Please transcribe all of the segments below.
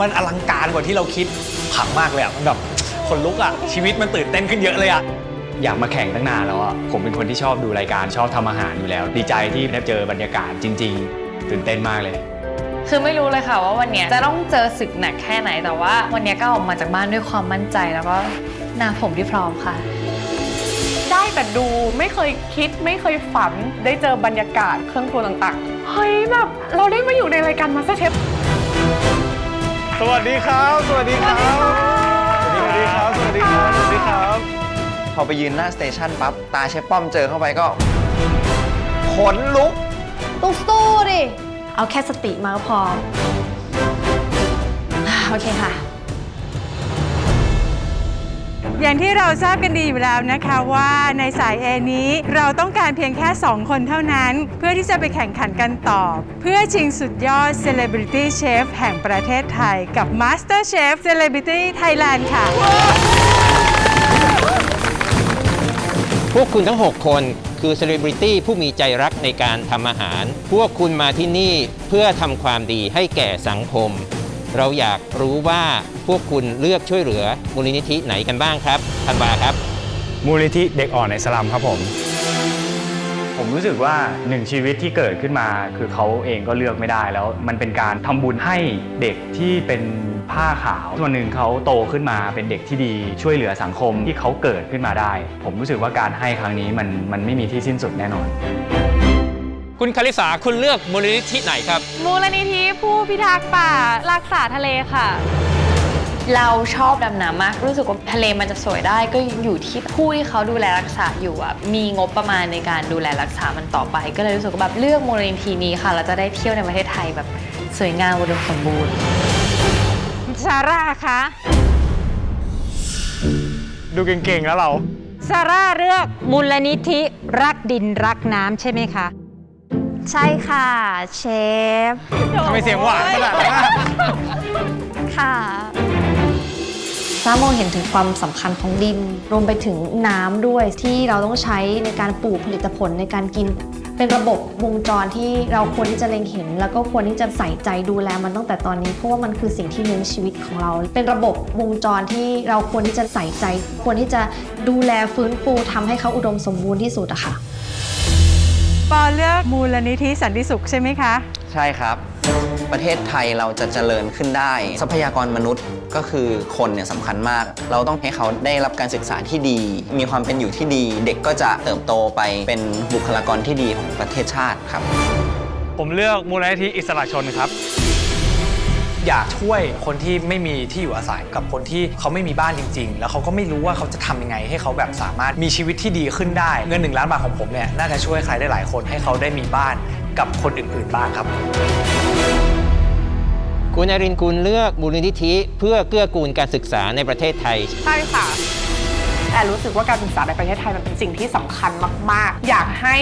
มันอลังการกว่าที่เราคิดผังมากเลยอะมันแบบคนลุกอะชีวิตมันตื่นเต้นขึ้นเยอะเลยอะอยากมาแข่งตั้งนานแล้วอะผมเป็นคนที่ชอบดูรายการชอบทำอาหารอยู่แล้ว ดีใจที่ได้เจอบรรยากาศจริง ๆ ตื่นเต้นมากเลย คือไม่รู้เลยค่ะว่าวันเนี้ยจะต้องเจอศึกหนักแค่ไหนแต่ว่า วันเนี้ยก็ออกมาจากบ้านด้วยความมั่นใจแล้วก็หน้าผมที่พร้อมค่ะ ได้แต่ดูไม่เคยคิดไม่เคยฝันได้เจอบรรยากาศเครื่องครัวต่างๆ เฮ้ยแบบเราได้มาอยู่ในรายการมาสเตอร์เชฟ สวัสดีครับ สวัสดีครับ สวัสดีครับ สวัสดีครับ สวัสดีครับ พอไปยืนหน้าสเตชันปั๊บ ตาเชฟป้อมเจอเข้าไปก็ ขนลุกต้องสู้ดิ เอาแค่สติมาก็พอ โอเคค่ะ อย่างที่เราทราบกันดีอยู่แล้วนะคะว่าในสาย A นี้เราต้องการเพียงแค่ 2 คนเท่านั้น เพื่อที่จะไปแข่งขันกันต่อ เพื่อชิงสุดยอด Celebrity Chef แห่งประเทศไทยกับ Master Chef Celebrity Thailand ค่ะ พวกคุณทั้ง 6 คนคือเซเลบริตี้ผู้มีใจรักในการทำอาหาร พวกคุณมาที่นี่เพื่อทำความดีให้แก่สังคม เราอยากรู้ว่าพวกคุณเลือกช่วยเหลือมูลนิธิไหนกันบ้างครับธันวาครับ มูลนิธิเด็กอ่อนในสลัมครับผม ผมรู้สึกว่าหนึ่งชีวิตที่เกิดขึ้นมา คือเขาเองก็เลือกไม่ได้แล้ว มันเป็นการทำบุญให้เด็กที่เป็นผ้าขาวส่วนหนึ่งเขาโตขึ้นมาเป็นเด็กที่ดีช่วยเหลือสังคมที่เขาเกิดขึ้นมาได้ ผมรู้สึกว่าการให้ครั้งนี้มันมันไม่มีที่สิ้นสุดแน่นอน คุณคาริสาคุณเลือกมูลนิธิไหนครับ มูลนิธิผู้พิทักษ์ป่ารักษาทะเลค่ะ เราชอบดำน้ำมาก รู้สึกว่าทะเลมันจะสวยได้ก็อยู่ที่ผู้ที่เขาดูแลรักษาอยู่อะมีงบประมาณในการดูแลรักษามันต่อไป ก็เลยรู้สึกว่าแบบเลือกมูลนิธินี้ค่ะ เราจะได้เที่ยวในประเทศไทยแบบสวยงามอุดมสมบูรณ์ซาร่าคะดูเก่งๆแล้วเรา ซาร่าเลือกมูลนิธิรักดินรักน้ำใช่ไหมคะ ใช่ค่ะ เชฟ ทำไมเสียงหวานขนาดนั้นอะค่ะซ้ามองเห็นถึงความสำคัญของดิน รวมไปถึงน้ำด้วยที่เราต้องใช้ในการปลูกผลิตผลในการกิน เป็นระบบวงจรที่เราควรที่จะเล็งเห็น แล้วก็ควรที่จะใส่ใจดูแลมันตั้งแต่ตอนนี้เพราะว่ามันคือสิ่งที่เลี้ยงชีวิตของเรา เป็นระบบวงจรที่เราควรที่จะใส่ใจ ควรที่จะดูแลฟื้นฟูทำให้เขาอุดมสมบูรณ์ที่สุดอะค่ะ ปอเลือกมูลนิธิสันติสุขใช่ไหมคะ ใช่ครับ ประเทศไทยเราจะเจริญขึ้นได้ ทรัพยากรมนุษย์ก็คือคนเนี่ยสำคัญมาก เราต้องให้เขาได้รับการศึกษาที่ดี มีความเป็นอยู่ที่ดี เด็กก็จะเติบโตไปเป็นบุคลากรที่ดีของประเทศชาติครับ ผมเลือกมูลนิธิอิสระชนครับ อยากช่วยคนที่ไม่มีที่อยู่อาศัยกับคนที่เขาไม่มีบ้านจริง ๆ แล้วเขาก็ไม่รู้ว่าเขาจะทำยังไง ให้เขาแบบสามารถมีชีวิตที่ดีขึ้นได้ เงินหนึ่งล้านบาทของผมเนี่ยน่าจะช่วยใครได้หลายคนให้เขาได้มีบ้านกับคนอื่นๆบ้างครับคุณอรินทร์คุณเลือกมูลนิธิเพื่อเกื้อกูลการศึกษาในประเทศไทย ใช่ค่ะแต่รู้สึกว่าการศึกษาในประเทศไทยมันเป็นสิ่งที่สำคัญมาก ๆ อยากให้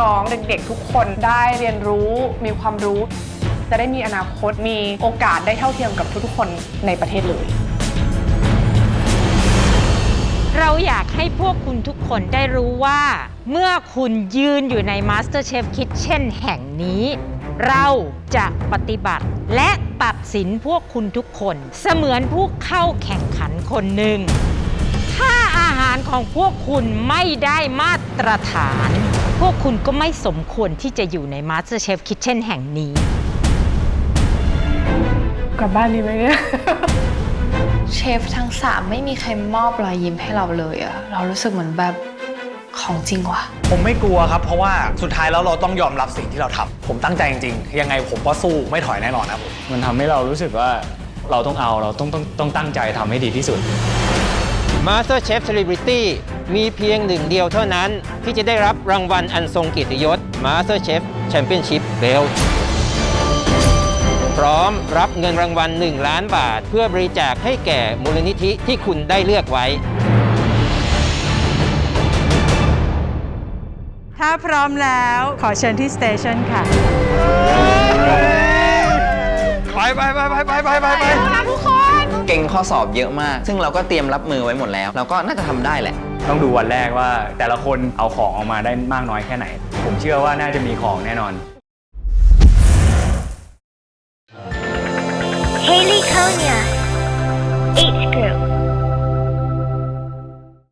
น้องๆ เด็กๆ ทุกคนได้เรียนรู้มีความรู้ จะได้มีอนาคตมีโอกาสได้เท่าเทียมกับทุกๆคนในประเทศเลย เราอยากให้พวกคุณทุกคนได้รู้ว่า เมื่อคุณยืนอยู่ใน MasterChef Kitchen แห่งนี้ เราจะปฏิบัติและตัดสินพวกคุณทุกคน เสมือนผู้เข้าแข่งขันคนหนึ่ง ถ้าอาหารของพวกคุณไม่ได้มาตรฐาน พวกคุณก็ไม่สมควรที่จะอยู่ใน MasterChef Kitchen แห่งนี้ กลับบ้านดีไหมเนี่ย เชฟทั้งสามไม่มีใครมอบรอยยิ้มให้เราเลยอะเรารู้สึกเหมือนแบบของจริงว่ะ ผมไม่กลัวครับ เพราะว่าสุดท้ายแล้วเราต้องยอมรับสิ่งที่เราทำผมตั้งใจจริงๆ ยังไงผมก็สู้ไม่ถอยแน่นอนครับผมมันทำให้เรารู้สึกว่าเราต้องเอาเราต้องต้องต้องตั้งใจทำให้ดีที่สุด Master Chef Celebrity มีเพียงหนึ่งเดียวเท่านั้น ที่จะได้รับรางวัลอันทรงเกียรติยศ Master Chef Championship Belt พร้อมรับเงินรางวัล 1 ล้านบาท เพื่อบริจาคให้แก่มูลนิธิที่คุณได้เลือกไว้ ถ้าพร้อมแล้วขอเชิญที่สเตชันค่ะ ไปไปไปไปไปไปไปไปเก่งข้อสอบเยอะมาก ซึ่งเราก็เตรียมรับมือไว้หมดแล้ว เราก็น่าจะทำได้แหละ ต้องดูวันแรกว่าแต่ละคนเอาของออกมาได้มากน้อยแค่ไหน ผมเชื่อว่าน่าจะมีของแน่นอน California. Eight